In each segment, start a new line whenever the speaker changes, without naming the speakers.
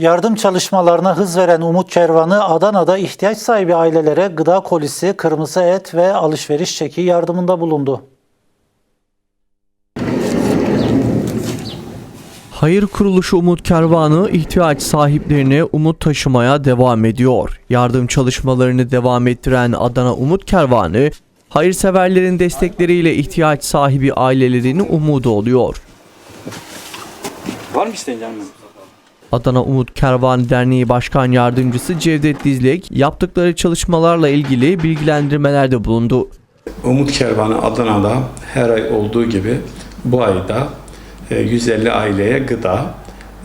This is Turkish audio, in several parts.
Yardım çalışmalarına hız veren Umut Kervanı Adana'da ihtiyaç sahibi ailelere gıda kolisi, kırmızı et ve alışveriş çeki yardımında bulundu.
Hayır kuruluşu Umut Kervanı ihtiyaç sahiplerine umut taşımaya devam ediyor. Yardım çalışmalarını devam ettiren Adana Umut Kervanı, hayırseverlerin destekleriyle ihtiyaç sahibi ailelerin umudu oluyor.
Var mı isteğin canım?
Adana Umut Kervan Derneği Başkan Yardımcısı Cevdet Dizlek yaptıkları çalışmalarla ilgili bilgilendirmelerde bulundu.
Umut Kervanı Adana'da her ay olduğu gibi bu ayda e, 150 aileye gıda,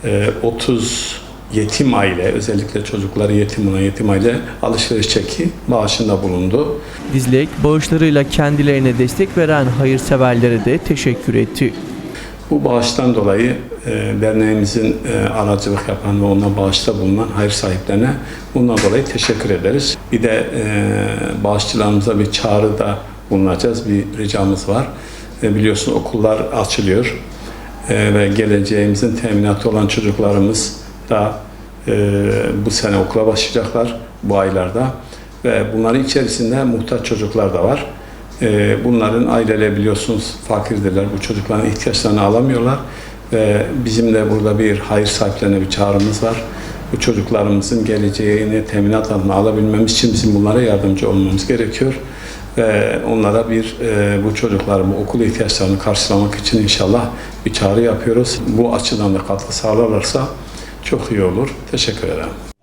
e, 30 yetim aile, özellikle çocukları yetim olan yetim aile alışveriş çeki bağışında bulundu.
Dizlek bağışlarıyla kendilerine destek veren hayırseverlere de teşekkür etti.
Bu bağıştan dolayı e, derneğimizin e, aracılık yapan ve ona bağışta bulunan hayır sahiplerine bundan dolayı teşekkür ederiz. Bir de e, bağışçılarımıza bir çağrıda bulunacağız. Bir ricamız var. E, biliyorsun okullar açılıyor E, ve geleceğimizin teminatı olan çocuklarımız da e, bu sene okula başlayacaklar bu aylarda ve bunların içerisinde muhtaç çocuklar da var. Ee, Bunların aileleri biliyorsunuz fakirdirler. Bu çocukların ihtiyaçlarını alamıyorlar. Ve bizim de burada bir hayır sahiplerine bir çağrımız var. Bu çocuklarımızın geleceğini teminat altına alabilmemiz için bizim bunlara yardımcı olmamız gerekiyor. Ve onlara bir e, bu çocukların bu okul ihtiyaçlarını karşılamak için inşallah bir çağrı yapıyoruz. Bu açıdan da katkı sağlarlarsa çok iyi olur. Teşekkür ederim.